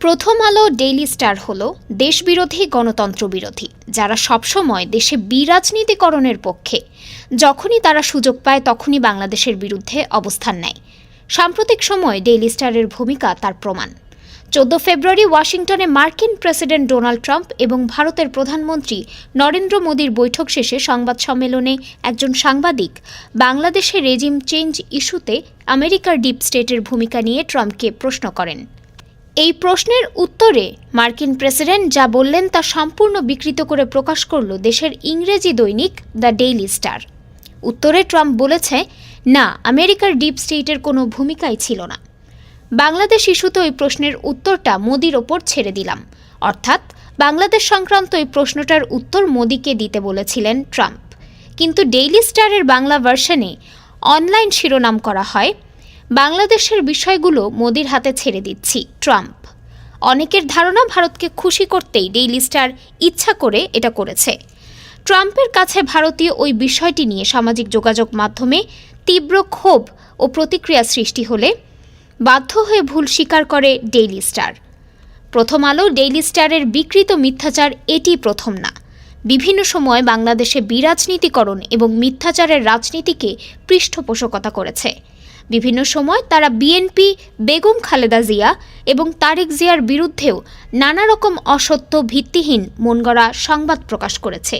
প্রথম আলো daily star হল দেশবিরোধী গণতন্ত্র বিরোধী যারা সবসময় দেশে বিরাজনীতিকরণের পক্ষে। যখনই তারা সুযোগ পায়, তখনই বাংলাদেশের বিরুদ্ধে অবস্থান নেয়। সাম্প্রতিক সময় ডেইলি স্টারের ভূমিকা তার প্রমাণ। চোদ্দ ফেব্রুয়ারি ওয়াশিংটনে মার্কিন প্রেসিডেন্ট ডোনাল্ড ট্রাম্প এবং ভারতের প্রধানমন্ত্রী নরেন্দ্র মোদীর বৈঠক শেষে সংবাদ সম্মেলনে একজন সাংবাদিক বাংলাদেশের রেজিম চেঞ্জ ইস্যুতে আমেরিকার ডিপ স্টেটের ভূমিকা নিয়ে ট্রাম্পকে প্রশ্ন করেন। এই প্রশ্নের উত্তরে মার্কিন প্রেসিডেন্ট যা বললেন তা সম্পূর্ণ বিকৃত করে প্রকাশ করল দেশের ইংরেজি দৈনিক দ্য ডেইলি স্টার। উত্তরে ট্রাম্প বলেছে, না, আমেরিকার ডিপ স্টেটের কোনো ভূমিকাই ছিল না। বাংলাদেশ ইস্যুতে ওই প্রশ্নের উত্তরটা মোদির ওপর ছেড়ে দিলাম। অর্থাৎ, বাংলাদেশ সংক্রান্ত এই প্রশ্নটার উত্তর মোদিকে দিতে বলেছিলেন ট্রাম্প। কিন্তু ডেইলি স্টারের বাংলা ভার্সনে অনলাইন শিরোনাম করা হয় বাংলাদেশের বিষয়গুলো মোদির হাতে ছেড়ে দিচ্ছি, ট্রাম্প। অনেকের ধারণা ভারতকে খুশি করতেই ডেইলি স্টার ইচ্ছা করে এটা করেছে। ট্রাম্পের কাছে ভারতীয় ওই বিষয়টি নিয়ে সামাজিক যোগাযোগ মাধ্যমে তীব্র ক্ষোভ ও প্রতিক্রিয়া সৃষ্টি হলে বাধ্য হয়ে ভুল স্বীকার করে ডেইলি স্টার প্রথম আলো ডেইলি স্টারের বিকৃত মিথ্যাচার এটি প্রথম না। বিভিন্ন সময় বাংলাদেশে বিরাজনীতিকরণ এবং মিথ্যাচারের রাজনীতিকে পৃষ্ঠপোষকতা করেছে। বিভিন্ন সময় তারা বিএনপি বেগম খালেদা জিয়া এবং তারেক জিয়ার বিরুদ্ধেও নানা রকম অসত্য ভিত্তিহীন মনগড়া সংবাদ প্রকাশ করেছে।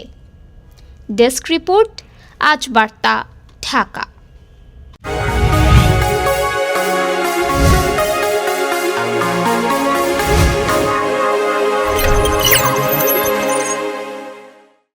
ডেস্ক রিপোর্ট, আজ বার্তা, ঢাকা।